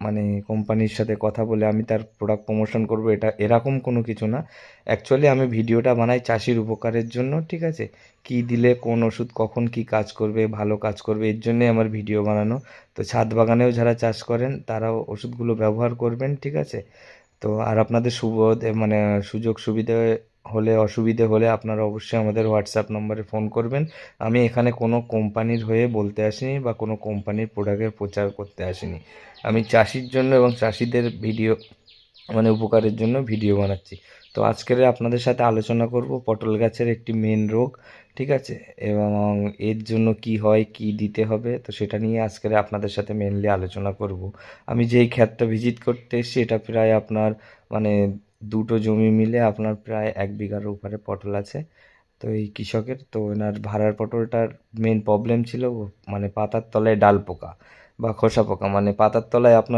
মানে কোম্পানির সাথে কথা বলে আমি তার প্রোডাক্ট প্রমোশন করব, এটা এরকম কোনো কিছু না। অ্যাকচুয়ালি আমি ভিডিওটা বানাই চাষির উপকারের জন্য, ঠিক আছে? কী দিলে, কোন ওষুধ কখন কী কাজ করবে, ভালো কাজ করবে, এর জন্যে আমার ভিডিও বানানো। তো ছাদ বাগানেও যারা চাষ করেন, তারাও ওষুধগুলো ব্যবহার করবেন, ঠিক আছে? তো আর আপনাদের সুবোধ মানে সুযোগ সুবিধে হলে, অসুবিধে হলে আপনারা অবশ্যই আমাদের হোয়াটসঅ্যাপ নম্বরে ফোন করবেন। আমি এখানে কোনো কোম্পানির হয়ে বলতে আসিনি বা কোনো কোম্পানির প্রোডাক্টের প্রচার করতে আসিনি। আমি চাষির জন্য এবং চাষিদের ভিডিও মানে উপকারের জন্য ভিডিও বানাচ্ছি। তো আজকের আপনাদের সাথে আলোচনা করব পটল গাছের একটি মেন রোগ, ঠিক আছে? এবং এর জন্য কি হয়, কি দিতে হবে, তো সেটা নিয়ে আজকের আপনাদের সাথে মেনলি আলোচনা করব। আমি যেই ক্ষেতটা ভিজিট করতে এসেছি, এটা প্রায় আপনার মানে দুটো জমি মিলে আপনার প্রায় এক বিঘার উপরে পটল আছে। তো এই কৃষকের, তো ওনার ভাড়ার পটলটার মেন প্রবলেম ছিল মানে পাতার তলায় ডাল পোকা বা খোসা পোকা মানে পাতার তলায় আপনার